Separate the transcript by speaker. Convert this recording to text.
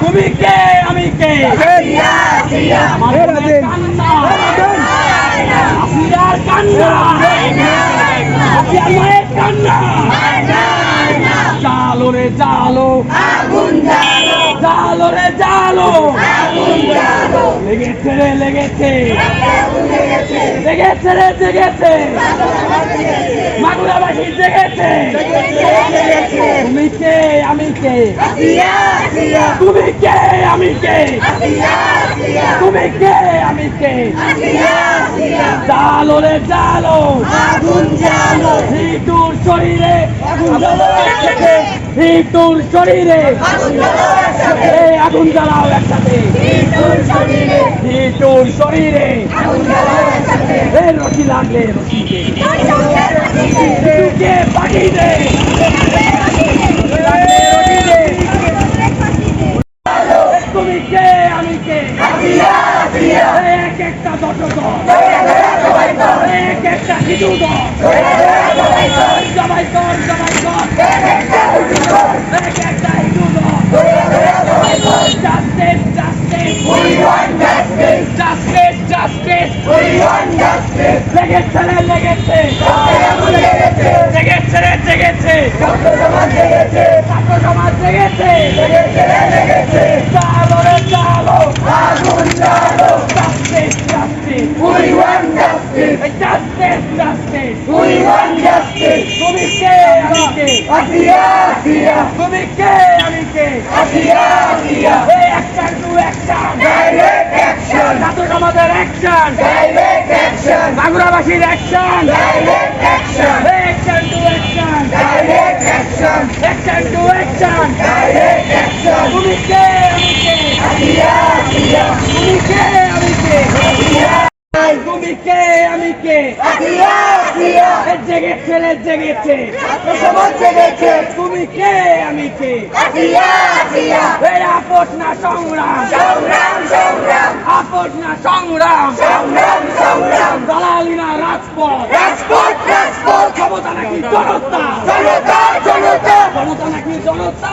Speaker 1: তুমি কে? আমি কে? মায়ের কান্না আসিয়ার কান্না। আসিয়ার মায়ের কান্না। জালো রে জালো। জালো। রে জালো। লেগেছে রে লেগেছে। লেগেছে রে, জেগেছে। মাগুরাবাসী জেগেছে। তুমি কে, আমি কে? তুমি কে, আমি কে? তুমি কে, আমি কে? জালো রে জালো আগুন জালো হিটুর শরীরে। হিটুর শরীরে। আগুন জ্বালাও একসাথে। হিটুর শরীরে। এই রশি লাগলে রশিকে পাঠিয়ে দে। তুমি কে? আমি কে? এক একটা দশকর এক একটা হিন্দু দল সবাই কর সবাই কর। জাস্টিস লেগেছে রে লেগেছে জেগেছে রে জেগেছে ছাত্র সমাজ জেগেছে চালো চালো জাস্টিস জাস্টিস জাস্টিস জাস্টিস আমি কে এই অ্যাকশন টু অ্যাকশন ছাত্র সমাজের action বাগুড়াবাসীর action action to action action to action তুমি কে আমি কে তুমি কে আমি কে তুমি কে আমি কে এ জেগেছে রে জেগেছে তুমি কে আমি কে এই আপোষ না সংগ্রাম! আপোষ না সংগ্রাম। দালালি না রাজপথ। ক্ষমতা নাকি জনতা? জনতা নাকি জনতা।